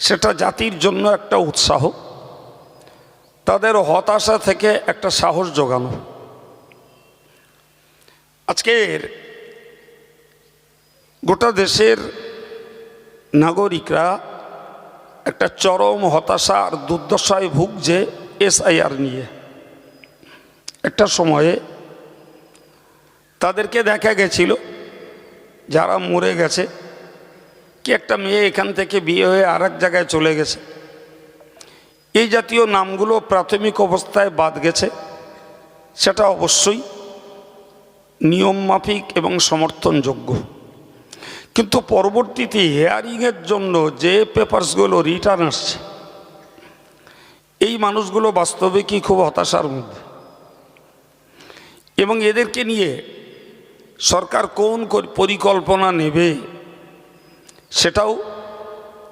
সেটা জাতির জন্য একটা উৎসাহ, তাদের হতাশা থেকে একটা সাহস জোগানো। আজকের গোটা দেশের নাগরিকরা একটা চরম হতাশা আর দুর্দশায় ভুগছে এসআইআর নিয়ে। একটা সময়ে তাদেরকে দেখা গেছিল, যারা মরে গেছে কি একটা মেয়ে এখান থেকে বিয়ে হয়ে আর জায়গায় চলে গেছে। এই জাতীয় নামগুলো প্রাথমিক অবস্থায় বাদ গেছে। সেটা অবশ্যই নিয়ম মাফিক এবং সমর্থনযোগ্য। কিন্তু পরবর্তীতে হেয়ারিংয়ের জন্য যে পেপারসগুলো রিটার্ন আসছে, এই মানুষগুলো বাস্তবে কি খুব হতাশার মধ্যে? এবং এদেরকে নিয়ে সরকার কোন পরিকল্পনা নেবে? সেটাও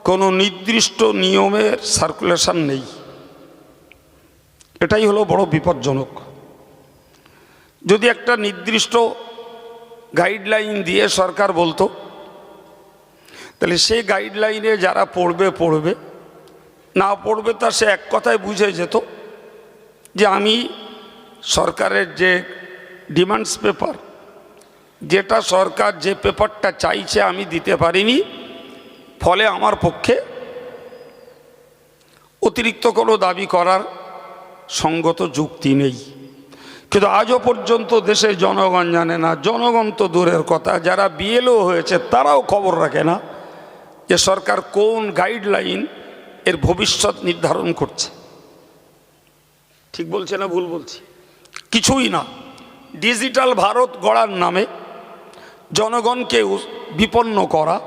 কোনো নির্দিষ্ট নিয়মের সার্কুলেশন নেই। এটাই হলো বড় বিপজ্জনক। যদি একটা নির্দিষ্ট গাইডলাইন দিয়ে সরকার বলতো, তাহলে সেই গাইডলাইনে যারা পড়বে পড়বে। না পড়বে তা সে এক কথায় বুঝে যেত যে আমি সরকারের যে ডিমান্ডস পেপার যেটা সরকার যে পেপারটা চাইছে আমি দিতে পারিনি ফলে আমার পক্ষে অতিরিক্ত কোনো দাবি করার সঙ্গত যুক্তি নেই। কিন্তু আজও পর্যন্ত দেশের জনগণ জানে না, জনগণ তো দূরের কথা, যারা বিএলও হয়েছে তারাও খবর রাখে না যে সরকার কোন গাইডলাইন এর ভবিষ্যৎ নির্ধারণ করছে। ঠিক বলছে না ভুল বলছি? কিছুই না। ডিজিটাল ভারত গড়ার নামে জনগণকে বিপন্ন করা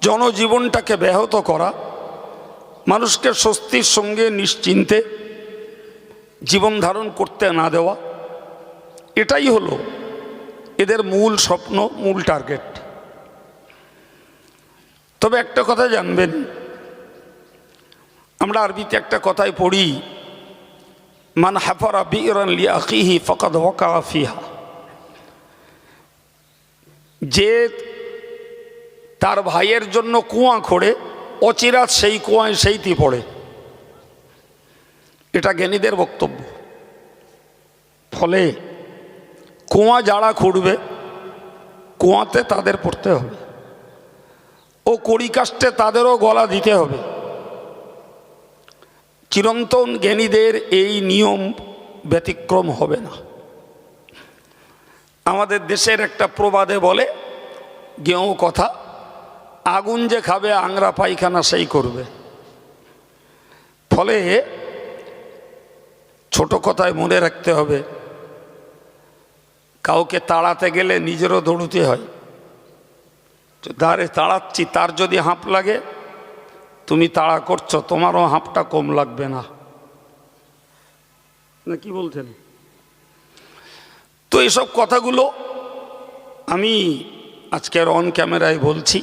জনজীবনটাকে ব্যাহত করা, মানুষকে স্বস্তির সঙ্গে নিশ্চিন্তে জীবন ধারণ করতে না দেওয়া, এটাই হলো এদের মূল স্বপ্ন, মূল টার্গেট। তবে একটা কথা জানবেন, আমরা আরবিতে একটা কথাই পড়ি, মান হাফারা বিরান লি আখিহি ফকাদ ওয়াকা ফিহা। যে তার ভাইয়ের জন্য কুয়া খোঁড়ে অচিরাত সেই কুয়ায় সেইটি পড়ে। এটা জ্ঞানীদের বক্তব্য। ফলে কুয়া যারা খুঁড়বে, কুয়াতে তাদের পড়তে হবে। ও কড়িকাষ্টে তাদেরও গলা দিতে হবে। চিরন্তন জ্ঞানীদের এই নিয়ম ব্যতিক্রম হবে না। আমাদের দেশের একটা প্রবাদে বলে, গেঁও কথা আগুন যে খাবে, আংরা পায়খানা সেই করবে। ফলে ছোট কথায় মনে রাখতে হবে, কাউকে তাড়াতে গেলে নিজেরও দৌড়তে হয়। দাঁড়ে তাড়াচ্ছি, তার যদি হাঁপ লাগে, তুমি তাড়া করছ, তোমারও হাঁপটা কম লাগবে না। না, কি বলছেন? তো এসব কথাগুলো আমি আজকের অন ক্যামেরায় বলছি।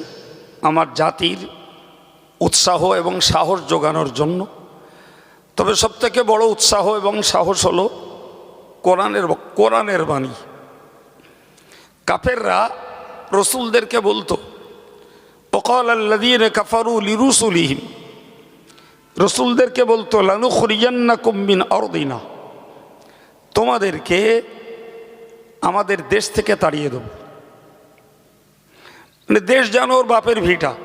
আমার জাতির উৎসাহ এবং সাহস যোগানোর জন্য। তবে সবথেকে বড় উৎসাহ এবং সাহস হলো কোরআনের কোরআনের বাণী। কাফেররা রসুলদেরকে বলতো ওকাল আল্লাদিন কাফারু লিরুসুলিহিম। রসুলদেরকে বলতো লানু খরিয়ান্না কুম্বিন অরদিনা তোমাদেরকে আমাদের দেশ থেকে তাড়িয়ে দেব। মানে দেশ জানো ওর বাপের ভিটা।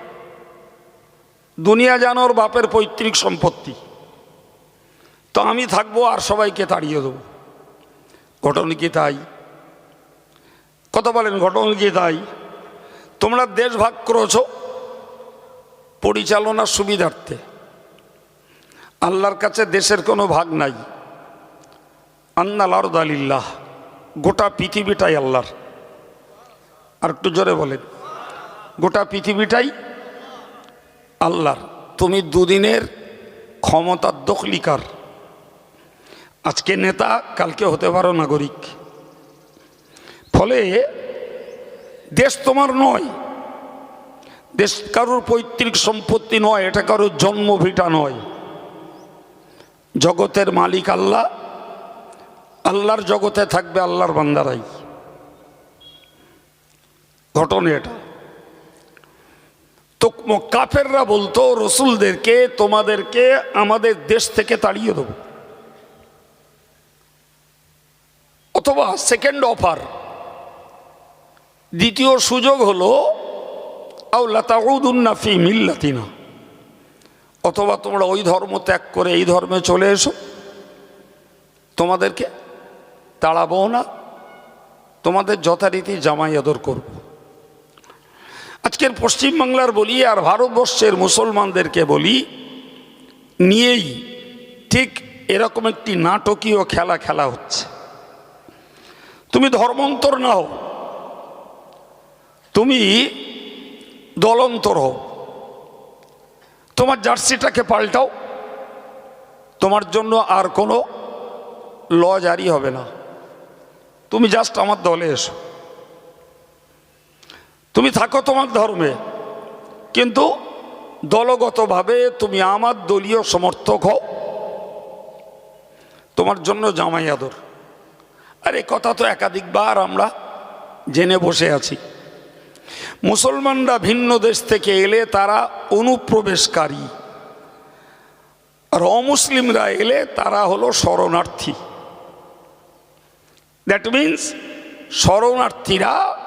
দুনিয়া জানো ওর বাপের পৈতৃক সম্পত্তি। তো আমি থাকব আর সবাইকে তাড়িয়ে দেবো। ঘটনা কি তাই? কথা বলেন, ঘটনা কি তাই? তোমরা দেশ ভাগ করেছ পরিচালনার সুবিধার্থে। আল্লাহর কাছে দেশের কোনো ভাগ নাই। আন্নাল আরদালিল্লাহ গোটা পৃথিবীটাই আল্লাহর। আর একটু জোরে বলেন। গোটা পৃথিবীটাই আল্লাহর। তুমি দুদিনের ক্ষমতার দখলিকার। আজকে নেতা, কালকে হতে পারো নাগরিক। ফলে দেশ তোমার নয়। দেশ কারোর পৈতৃক সম্পত্তি নয়, এটা কারোর জন্মভিটা নয়। জগতের মালিক আল্লাহ, আল্লাহর জগতে থাকবে আল্লাহর বান্দারাই। ঘটনা এটা। তো কাফেররা বলতো, রসুলদেরকে, তোমাদেরকে আমাদের দেশ থেকে তাড়িয়ে দেবো। অথবা সেকেন্ড অফার দ্বিতীয় সুযোগ হলো আউলাতাউদ্দিনাফি মিল্লাতিনা। অথবা, তোমরা ওই ধর্ম ত্যাগ করে এই ধর্মে চলে এসো। তোমাদেরকে তাড়াবো না। তোমাদের যথারীতি জামাই আদর করব। আজকের পশ্চিমবাংলার বলি আর ভারতবর্ষের মুসলমানদেরকে বলি, নিয়েই ঠিক এরকম একটি নাটকীয় খেলা খেলা হচ্ছে। তুমি ধর্মান্তর না হও, তুমি দলন্তর হও। তোমার জার্সিটাকে পাল্টাও, তোমার জন্য আর কোনো ল জারি হবে না। তুমি জাস্ট আমার দলে এসো। তুমি থাকো তোমার ধর্মে। কিন্তু দলগতভাবে তুমি আমার দলীয় সমর্থক হও। তোমার জন্য জামাই আদর। আর এ কথা তো একাধিকবার আমরা জেনে বসে আছি। মুসলমানরা ভিন্ন দেশ থেকে এলে তারা অনুপ্রবেশকারী। আর অমুসলিমরা এলে তারা হলো শরণার্থী। দ্যাট মিন্স শরণার্থীরা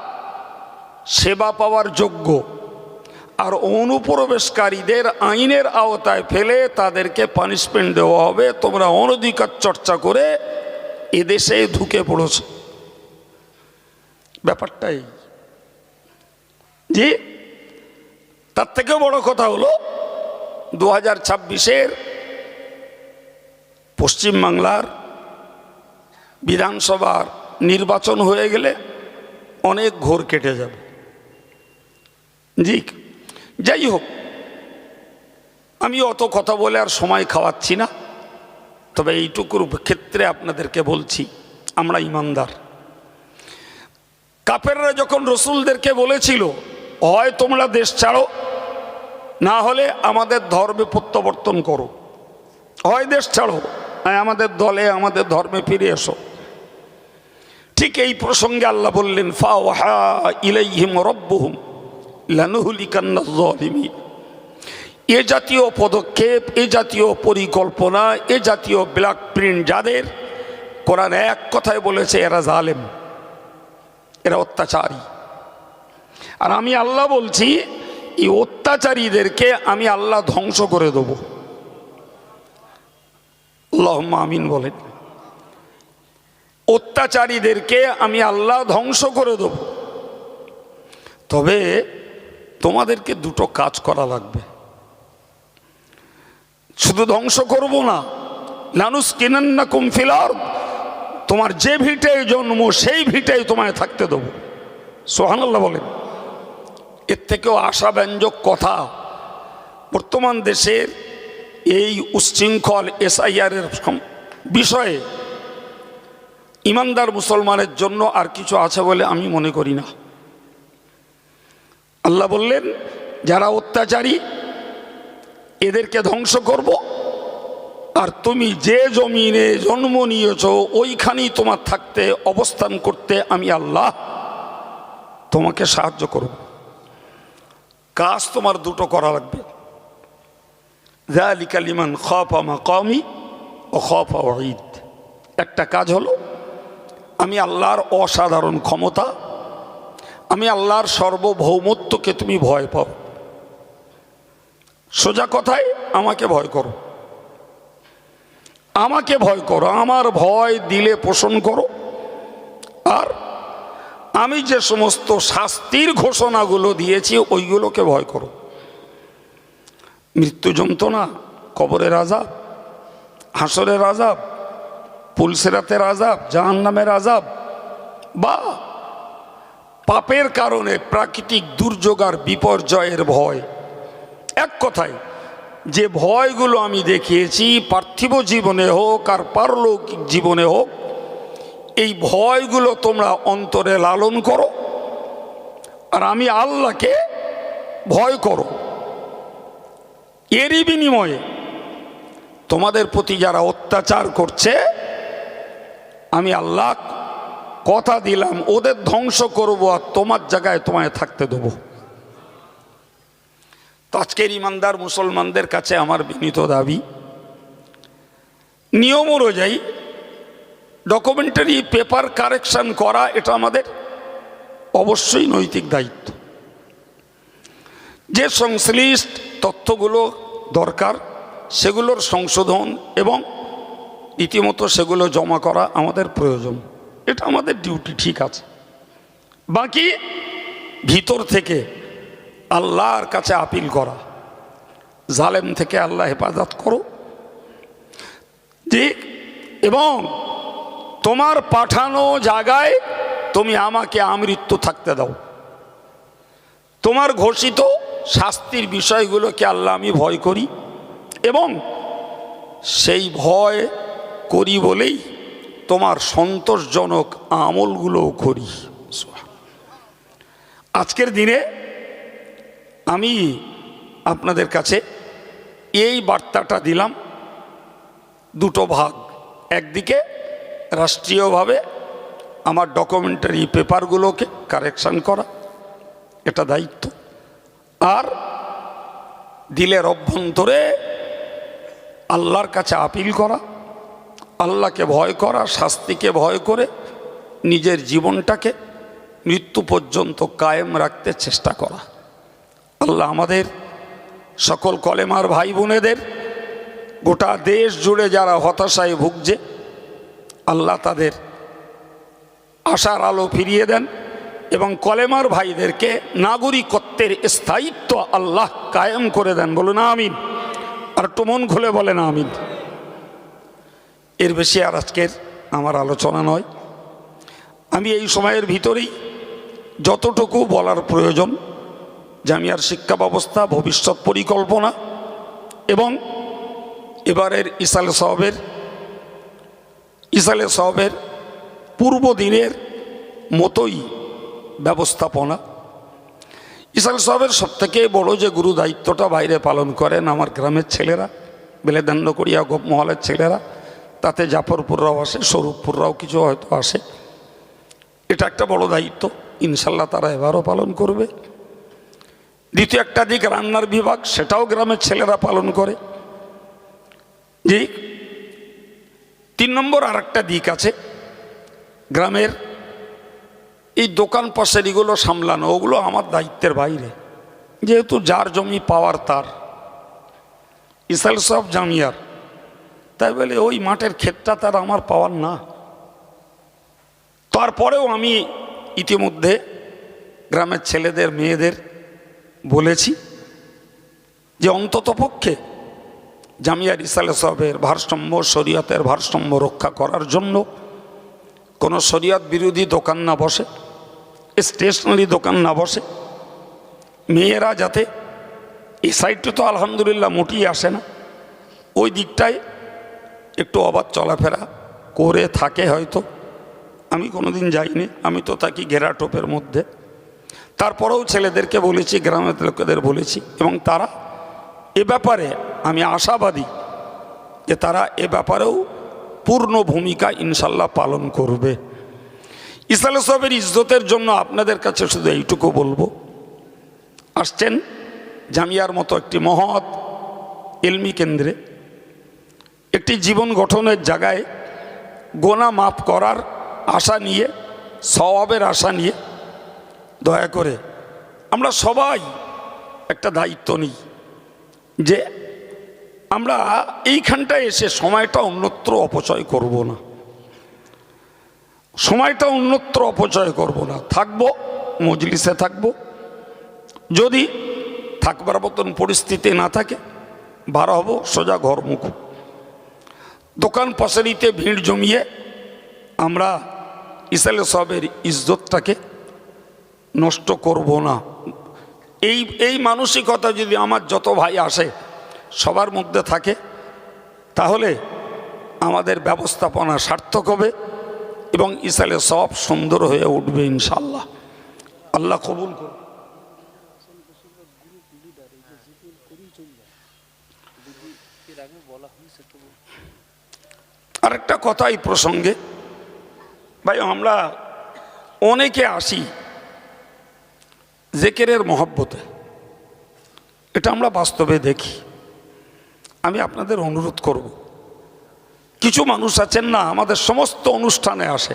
সেবা পাওয়ার যোগ্য। আর অনুপ্রবেশকারীদের আইনের আওতায় ফেলে তাদেরকে পানিশমেন্ট দেওয়া হবে। তোমরা অনধিকার চর্চা করে এদেশে ঢুকে পড়েছ। ব্যাপারটাই জি? তার থেকেও বড় কথা হলো দু হাজার ছাব্বিশের পশ্চিমবাংলার বিধানসভার নির্বাচন হয়ে গেলে অনেক ঘোর কেটে যাবে। জি যাই হোক, আমি অত কথা বলে আর সময় খাওয়াচ্ছি না। তবে এইটুকুর ক্ষেত্রে আপনাদেরকে বলছি, আমরা ইমানদার। কাপেররা যখন রসুলদেরকে বলেছিল, হয় তোমরা দেশ ছাড়ো, না হলে আমাদের ধর্মে প্রত্যাবর্তন করো। হয় দেশ ছাড়ো হ্যাঁ আমাদের দলে, আমাদের ধর্মে ফিরে এসো। ঠিক এই প্রসঙ্গে আল্লাহ বললেন ফা ইলাইহিম রব্বহুম। এ জাতীয় পদক্ষেপ, এ জাতীয় পরিকল্পনা, এ জাতীয় ব্ল্যাক প্রিন্ট যাদের, কোরআন এক কথায় বলেছে, এরা জালেম, এরা অত্যাচারী। আর আমি আল্লাহ বলছি, এই অত্যাচারীদেরকে আমি আল্লাহ ধ্বংস করে দেব। আল্লাহ আমিন বলেন। অত্যাচারীদেরকে আমি আল্লাহ ধ্বংস করে দেব। তবে তোমাদেরকে দুটো কাজ করা লাগবে। শুধু ধ্বংস করব না, লানুস কিনান না কুমফিলার তোমার যে ভিটায় জন্ম, সেই ভিটায় তোমায় থাকতে দেবো। সোহানাল্লাহ বলেন। এর থেকেও আশাব্যঞ্জক কথা, বর্তমান দেশের এই উচ্ছৃঙ্খল এসআইআরের বিষয়ে ইমানদার মুসলমানের জন্য আর কিছু আছে বলে আমি মনে করি না। আল্লাহ বললেন, যারা অত্যাচারী, এদেরকে ধ্বংস করব। আর তুমি যে জমিনে জন্ম নিয়েছ, ওইখানেই তোমার থাকতে, অবস্থান করতে আমি আল্লাহ তোমাকে সাহায্য করব। কাজ তোমার দুটো করা লাগবে। লিমান খফা মা কমি ও খফা ঈদ একটা কাজ হলো, আমি আল্লাহর অসাধারণ ক্ষমতা আমি আল্লাহর সর্বভৌমত্বকে তুমি ভয় পাও। সোজা কথায় আমাকে ভয় করো। আমাকে ভয় করো, আমার ভয় দিলে পোষণ করো। আর আমি যে সমস্ত শাস্তির ঘোষণাগুলো দিয়েছি, ওইগুলোকে ভয় করো। মৃত্যু যন্ত্রণা, কবরের আজাব হাসরের আজাব পুলসেরাতের আজাব জাহান নামের আজাব বা পাপের কারণে প্রাকৃতিক দুর্যোগ আর বিপর্যয়ের ভয়। এক কথায়, যে ভয়গুলো আমি দেখিয়েছি, পার্থিব জীবনে হোক আর পারলৌকিক জীবনে হোক, এই ভয়গুলো তোমরা অন্তরে লালন করো আর আমি আল্লাহকে ভয় করো। এরই বিনিময়ে তোমাদের প্রতি যারা অত্যাচার করছে, আমি আল্লাহ কথা দিলাম, ওদের ধ্বংস করব আর তোমার জায়গায় তোমায় থাকতে দেবো। তো আজকের ইমানদার মুসলমানদের কাছে আমার বিনীত দাবি, নিয়ম অনুযায়ী ডকুমেন্টারি পেপার কারেকশন করা, এটা আমাদের অবশ্যই নৈতিক দায়িত্ব। যে সংশ্লিষ্ট তথ্যগুলো দরকার, সেগুলোর সংশোধন এবং রীতিমতো সেগুলো জমা করা আমাদের প্রয়োজন। এটা আমাদের ডিউটি ঠিক আছে। বাকি ভিতর থেকে আল্লাহর কাছে আপিল করা। জালেম থেকে আল্লাহ হেফাজত করো। ঠিক? এবং তোমার পাঠানো জায়গায় তুমি আমাকে আমৃত্য থাকতে দাও। তোমার ঘোষিত শাস্তির বিষয়গুলোকে আল্লাহ আমি ভয় করি। এবং সেই ভয় করি বলেই তোমার সন্তোষজনক আমলগুলোও করি। আজকের দিনে আমি আপনাদের কাছে এই বার্তাটা দিলাম দুটো ভাগ। একদিকে রাষ্ট্রীয়ভাবে আমার ডকুমেন্টারি পেপারগুলোকে কারেকশান করা, এটা দায়িত্ব। আর দিলের অভ্যন্তরে আল্লাহর কাছে আপিল করা আল্লাহকে ভয় করা, শাস্তিকে ভয় করে নিজের জীবনটাকে মৃত্যু পর্যন্ত কায়েম রাখতে চেষ্টা করা। আল্লাহ আমাদের সকল কলেমার ভাই বোনেদের গোটা দেশ জুড়ে যারা হতাশায় ভুগছে, আল্লাহ তাদের আশার আলো ফিরিয়ে দেন এবং কলেমার ভাইদেরকে নাগরিকত্বের স্থায়িত্ব আল্লাহ কায়েম করে দেন। বলুন আমিন। আর একটু মন খুলে বলেন আমিন। এর বেশি আর আজকের আমার আলোচনা নয়। আমি এই সময়ের ভিতরেই যতটুকু বলার প্রয়োজন জামিয়ার শিক্ষা ব্যবস্থা, ভবিষ্যৎ পরিকল্পনা এবং এবারের ইসালে সহবের ইসালে সহবের পূর্ব দিনের মতোই ব্যবস্থাপনা। ইসাল সাহেবের সব থেকে বড় যে গুরু দায়িত্বটা বাইরে পালন করেন আমার গ্রামের ছেলেরা বেলেদান্ন করিয়া গোপ মহলের ছেলেরা তাতে জাফরপুররাও আসে, স্বরূপপুররাও কিছু হয়তো আসে। এটা একটা বড় দায়িত্ব। ইনশাল্লাহ তারা এবারও পালন করবে। দ্বিতীয় একটা দিক, রান্নার বিভাগ, সেটাও গ্রামের ছেলেরা পালন করে। জি, তিন নম্বর আর একটা দিক আছে। গ্রামের এই দোকান পাশারিগুলো সামলানো, ওগুলো আমার দায়িত্বের বাইরে। যেহেতু যার জমি পাওয়ার তার ইসাল সব জামিয়ার তাই বলে, ওই মাঠের ক্ষেতটা তার আমার পাওয়ার না। তারপরেও আমি ইতিমধ্যে গ্রামের ছেলেদের, মেয়েদের বলেছি যে, অন্তত পক্ষে জামিয়ার ইসালে সবের ভারসাম্য, শরীয়তের ভারসাম্য রক্ষা করার জন্য কোনো শরীয়ত বিরোধী দোকান না বসে, স্টেশনারি দোকান না বসে, মেয়েরা যাতে এই সাইডটা তো আলহামদুলিল্লাহ মোটেই আসে না, ওই দিকটায় একটু অবাধ চলাফেরা করে থাকে হয়তো। আমি কোনো দিন যাইনি, আমি তো থাকি ঘেরাটোপের মধ্যে। তারপরেও ছেলেদেরকে বলেছি, গ্রামের লোকেদের বলেছি, এবং তারা এ ব্যাপারে আমি আশাবাদী যে তারা এ ব্যাপারেও পূর্ণ ভূমিকা ইনশাল্লাহ পালন করবে। ইসলাম সাহেবের ইজ্জতের জন্য আপনাদের কাছে শুধু এইটুকু বলব। আসছেন জামিয়ার মতো একটি মহৎ এলমি কেন্দ্রে। একটি জীবন গঠনের জায়গায় গোনা মাফ করার আশা নিয়ে, স্বভাবের আশা নিয়ে, দয়া করে। আমরা সবাই একটা দায়িত্ব নিই যে আমরা এইখানটায় এসে সময়টা অন্যত্র অপচয় করব না। সময়টা অন্যত্র অপচয় করব না। থাকব, মজলিসে থাকব। যদি থাকবার মতন পরিস্থিতি না থাকে, বার হব, সোজা ঘর মুখ। দোকান পাশারিতে ভিড় জমিয়ে আমরা ইসালে সবের ইজ্জতটাকে নষ্ট করব না। এই এই মানসিকতা যদি আমার যত ভাই আসে, সবার মধ্যে থাকে, তাহলে আমাদের ব্যবস্থাপনা সার্থক হবে এবং ইসালে সব সুন্দর হয়ে উঠবে ইনশাল্লাহ আল্লাহ কবুল করুন। আরেকটা কথা এই প্রসঙ্গে। ভাই, আমরা অনেকে আসি জেকেরের মহব্বতে। এটা আমরা বাস্তবে দেখি। আমি আপনাদের অনুরোধ করব। কিছু মানুষ আছেন না, আমাদের সমস্ত অনুষ্ঠানে আসে।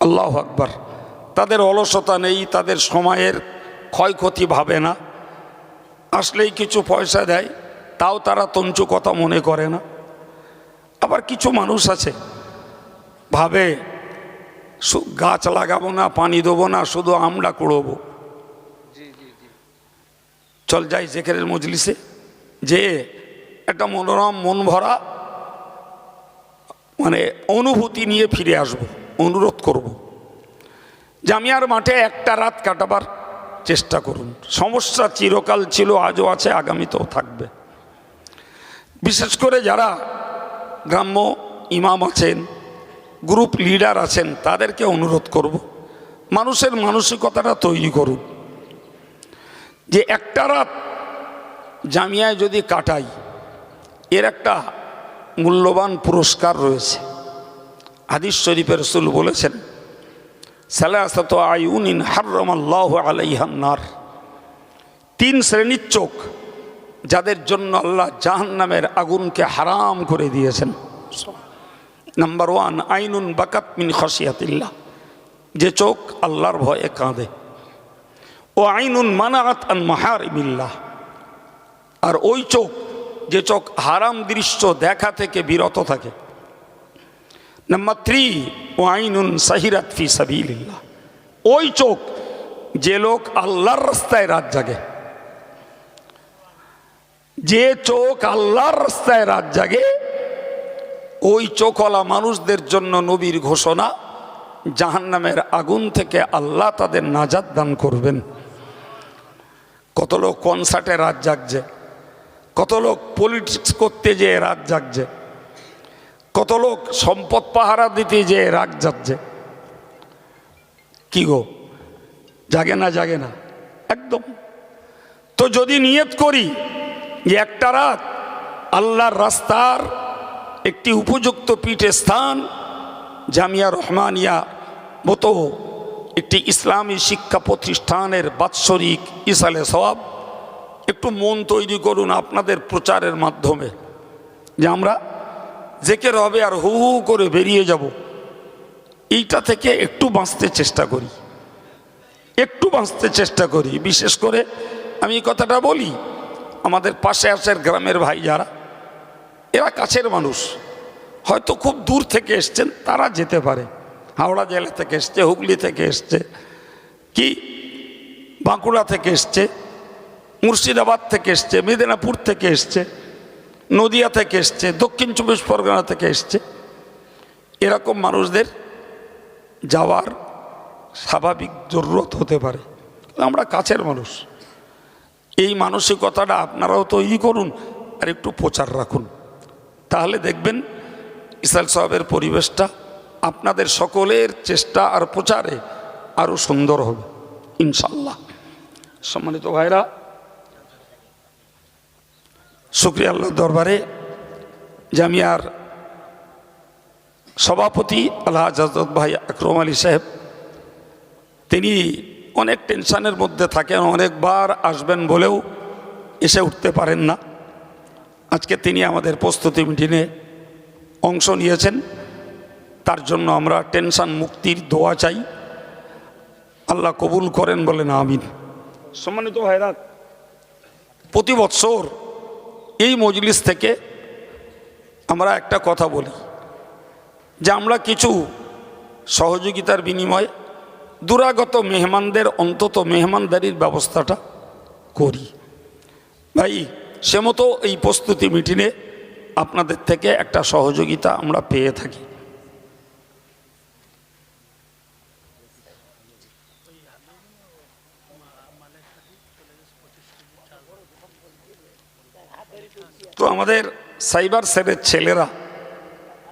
আল্লাহ আকবার। তাদের অলসতা নেই, তাদের সময়ের ক্ষয়ক্ষতি ভাবে না। আসলেই কিছু পয়সা দেয়, তাও তারা তঞ্চু কথা মনে করে না। আবার কিছু মানুষ আছে ভাবে গাছ লাগাবো না পানি দেবো না শুধু আমরা কুড়োবো। চল যাই জেকেরের মজলিসে যে একটা মনোরম মন ভরা মানে অনুভূতি নিয়ে ফিরে আসব অনুরোধ করব জামিয়ার মাঠে একটা রাত কাটাবার চেষ্টা করুন। সমস্যা চিরকাল ছিল আজও আছে আগামীতেও থাকবে। বিশেষ করে যারা গ্রাম্য ইমাম আছেন, গ্রুপ লিডার আছেন, তাদেরকে অনুরোধ করব, মানুষের মানসিকতাটা তৈরি করুন। যে একটা রাত জামিয়ায় যদি কাটাই, এর একটা মূল্যবান পুরস্কার রয়েছে। হাদিস শরীফের রসুল বলেছেন, সালাসাত আইউনিন হার্রমাল্লাহ আলাইহান্নার তিন শ্রেণির চোখ যাদের জন্য আল্লাহ জাহান্নামের আগুনকে হারাম করে দিয়েছেন। নাম্বার ওয়ান আইনুন বাকাত মিন খসিয়াতিল্লাহ যে চোখ আল্লাহর ভয়ে কাঁদে। ও আইনুন মানাত আন মাহারিমিল্লাহ। আর ওই চোখ, যে চোখ হারাম দৃশ্য দেখা থেকে বিরত থাকে। নাম্বার থ্রি ও আইনুন সাহিরাত ফি সাবিলিল্লাহ। ওই চোখ, যে লোক আল্লাহর রাস্তায় রাত জাগে। যে চোখ আল্লাহর রাস্তায় রাত জাগে, ওই চোখওয়ালা মানুষদের জন্য নবীর ঘোষণা, জাহান্নামের আগুন থেকে আল্লাহ তাদের নাজাদ দান করবেন। কত লোক কনসার্টে রাত জাগছে, কত লোক পলিটিক্স করতে যেয়ে রাত জাগছে, কত লোক সম্পদ পাহারা দিতে যেয়ে রাত জাগছে। কি গো, জাগে না জাগে না, একদম। তো যদি নিয়ত করি যে একটা রাত আল্লাহর রাস্তার একটি উপযুক্ত পীঠে স্থান, জামিয়া রহমানিয়া মতো একটি ইসলামী শিক্ষা প্রতিষ্ঠানের বাৎসরিক ইসালে সওয়াব। একটু মন তৈরি করুন আপনাদের প্রচারের মাধ্যমে, যে আমরা জেকের হবে আর হু হু করে বেরিয়ে যাব। এইটা থেকে একটু বাঁচতে চেষ্টা করি, একটু বাঁচতে চেষ্টা করি। বিশেষ করে আমি কথাটা বলি আমাদের পাশে আশের গ্রামের ভাই যারা, এরা কাছের মানুষ। হয়তো খুব দূর থেকে এসছেন, তারা যেতে পারে। হাওড়া জেলা থেকে এসছে, হুগলি থেকে এসছে, কি বাঁকুড়া থেকে এসছে, মুর্শিদাবাদ থেকে এসছে, মেদিনীপুর থেকে এসছে, নদিয়া থেকে এসছে, দক্ষিণ চব্বিশ পরগনা থেকে এসছে। এরকম মানুষদের যাওয়ার স্বাভাবিক জরুরত হতে পারে। আমরা কাছের মানুষ। এই মানসিকতাটা আপনারাও তৈরি করুন আর একটু প্রচার রাখুন। তাহলে দেখবেন ইসাল সাহেবের পরিবেশটা আপনাদের সকলের চেষ্টা আর প্রচারে আরও সুন্দর হবে ইনশাল্লাহ সম্মানিত ভাইরা, শুক্রিয়া আল্লাহ দরবারে জামিয়ার সভাপতি আল্লাহ জাজত ভাই আকরম আলী সাহেব, তিনি অনেক টেনশনের মধ্যে থাকেন অনেকবার আসবেন বলেও এসে উঠতে পারেন না। আজকে তিনি আমাদের প্রস্তুতি মিটিংয়ে অংশ নিয়েছেন। তার জন্য আমরা টেনশন মুক্তির দোয়া চাই। আল্লাহ কবুল করেন বলেন আমিন। সম্মানিত ভাইরাত প্রতি বৎসর এই মজলিস থেকে আমরা একটা কথা বলি যে আমরা কিছু সহযোগিতার বিনিময়ে দুরাগত মেহমানদের, অন্তত মেহমানদারির ব্যবস্থাটা করি। ভাই, সে মতো এই প্রস্তুতি মিটিংয়ে আপনাদের থেকে একটা সহযোগিতা আমরা পেয়ে থাকি। তো আমাদের সাইবার সেলের ছেলেরা,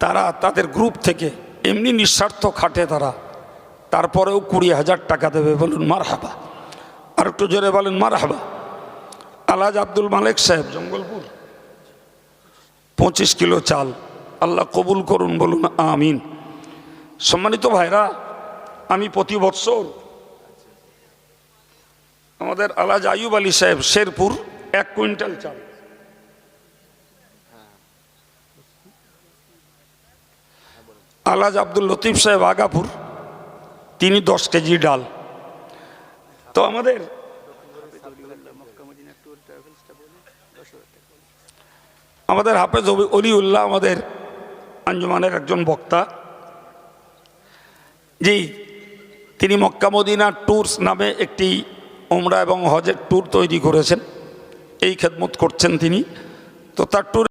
তারা তাদের গ্রুপ থেকে এমনি নিঃস্বার্থ খাটে তারা তারপরেও কুড়ি হাজার টাকা দেবে বলুন মার হাবা আর একটু জোরে বলেন মার হাবা আলহাজ আব্দুল মালেক সাহেব, জঙ্গলপুর। পঁচিশ কিলো চাল, আল্লাহ কবুল করুন, বলুন, আমিন। সম্মানিত ভাইরা, আমি প্রতি বৎসর আমাদের আলাজ আয়ুব আলী সাহেব, শেরপুর, এক কুইন্টাল চাল। আলাজ আব্দুল লতিফ সাহেব, আগাপুর। তিনি দশ কেজি ডাল। তো আমাদের আমাদের হাফেজ অলি- অলিউল্লাহ আমাদের আঞ্জুমানের একজন বক্তা। জি, তিনি মক্কা মদিনা ট্যুরস নামে একটি ওমরা এবং হজের ট্যুর তৈরি করেছেন। এই খেদমত করছেন তিনি। তো তার ট্যুর